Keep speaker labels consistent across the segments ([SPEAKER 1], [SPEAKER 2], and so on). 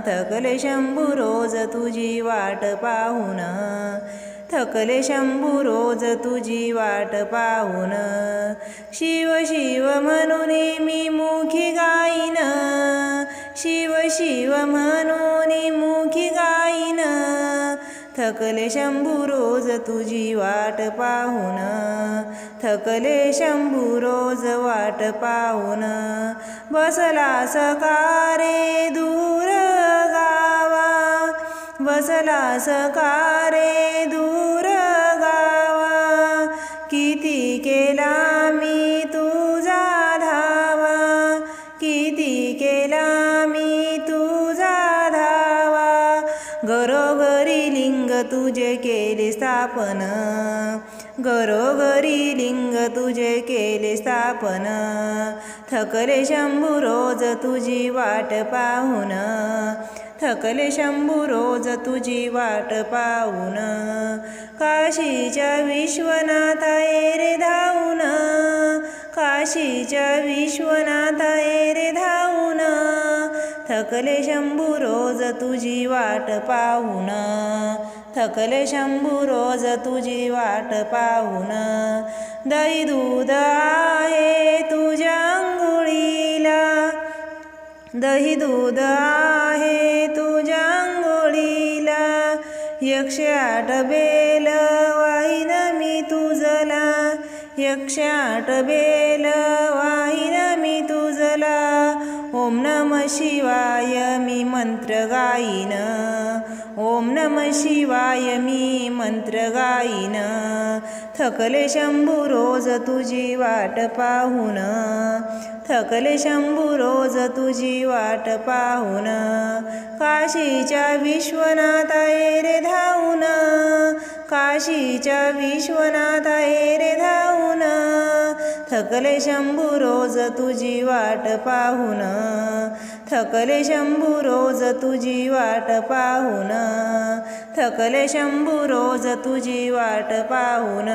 [SPEAKER 1] थकले शंभू रोज तुझी वाट पाहून. थकले शंभू रोज तुझी वाट पाहून. शिव शिव म्हणून मी मुखी गाईन. शिव शिव म्हणून थकले शंभू रोज तुझी वाट पाहून. थकले शंभू रोज वाट पाहून. बसला सकारे दूर गावा. बसला सकारे दूर गावा. किती केला मी तुझा धावा. किती तुझे केले स्थापन. घरोघरी लिंग तुझे केले स्थापन. थकले शंभू रोज तुझी वाट पाहून. थकले शंभू रोज तुझी वाट पाहून. काशीच्या विश्वनाथा रे धावून. काशीच्या विश्वनाथा रे धावून. थकले शंभू रोज तुझी वाट पाहून. थकले शंभू रोज तुझी वाट पाहून. दही दूध आहे तुझ्या अंघोळीला दही दूध आहे तुझ्या अंघोळीला एकशे आठ बेल वाईन मी तुझला. एकशे आठ बेल वाईन मी तुझला. ओम नम शिवाय मी मंत्र गाईन. ओम नम शिवाय मी मंत्र गाईन. थकले शंभू रोज तुझी वाट पाहून. थकले शंभू रोज तुझी वाट पाहून. काशीच्या विश्वनाथ रे धावून काशीच्या विश्वनाथ थकले शंभू रोज तुझी वाट पाहून. थकले शंभू रोज तुझी वाट पाहून. थकले शंभू रोज तुझी वाट पाहून.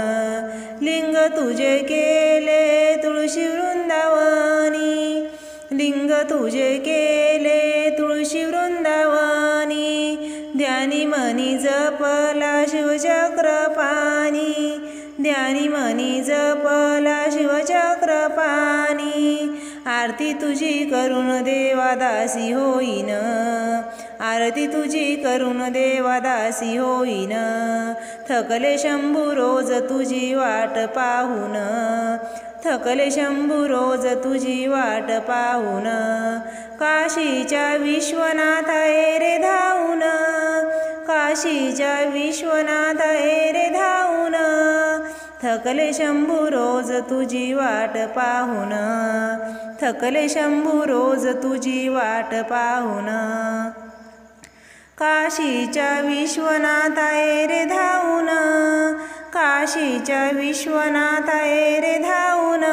[SPEAKER 1] लिंग तुझे केले तुळशी वृंदावनी. लिंग तुझे केले तुळशी वृंदावनी. ध्यानी मनी जपला शिवचक्र पाणी. ध्यानी मनी जपला आरती तुझी करून देवादासी होईन. आरती तुझी करून देवादासी होईन. थकले शंभू रोज तुझी वाट पाहून. थकले शंभू रोज तुझी वाट पाहून. काशीच्या विश्वनाथ ये रे धावून. काशीच्या विश्वनाथ ये रे थकले शंभू रोज तुझी वाट पाहून. थकले शंभू रोज तुझी वाट पाहून. काशीच्या विश्वनाथा रे धावून. काशीच्या विश्वनाथा रे धावून.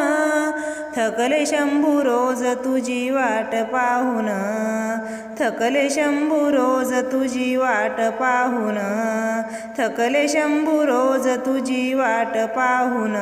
[SPEAKER 1] थकले शंभू रोज तुझी वाट पाहून. थकले शंभू रोज तुझी वाट पाहून. थकले शंभू रोज तुझी वाट पाहून.